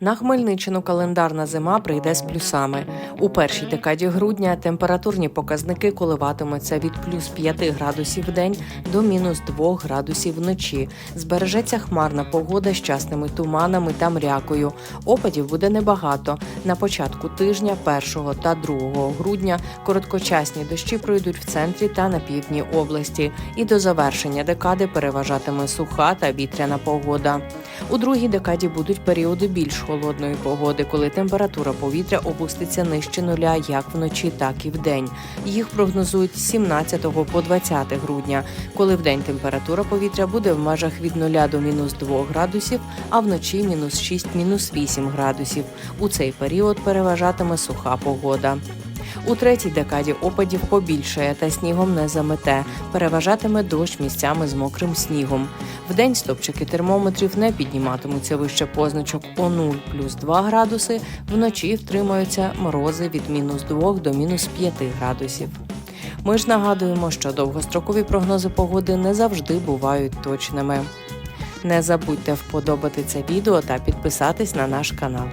На Хмельниччину календарна зима прийде з плюсами. У першій декаді грудня температурні показники коливатимуться від плюс 5 градусів в день до мінус 2 градусів вночі. Збережеться хмарна погода з частими туманами та мрякою. Опадів буде небагато. На початку тижня, 1 та 2 грудня, короткочасні дощі пройдуть в центрі та на півдні області. І до завершення декади переважатиме суха та вітряна погода. У другій декаді будуть періоди більш холодної погоди, коли температура повітря опуститься нижче нуля як вночі, так і вдень. Їх прогнозують з 17 по 20 грудня, коли вдень температура повітря буде в межах від 0 до мінус 2 градусів, а вночі мінус 6, мінус 8 градусів. У цей період переважатиме суха погода. У третій декаді опадів побільшає та снігом не замете. Переважатиме дощ місцями з мокрим снігом. Вдень стопчики термометрів не підніматимуться вище позначок о 0 плюс 2 градуси. Вночі втримаються морози від мінус 2 до мінус 5 градусів. Ми ж нагадуємо, що довгострокові прогнози погоди не завжди бувають точними. Не забудьте вподобати це відео та підписатись на наш канал.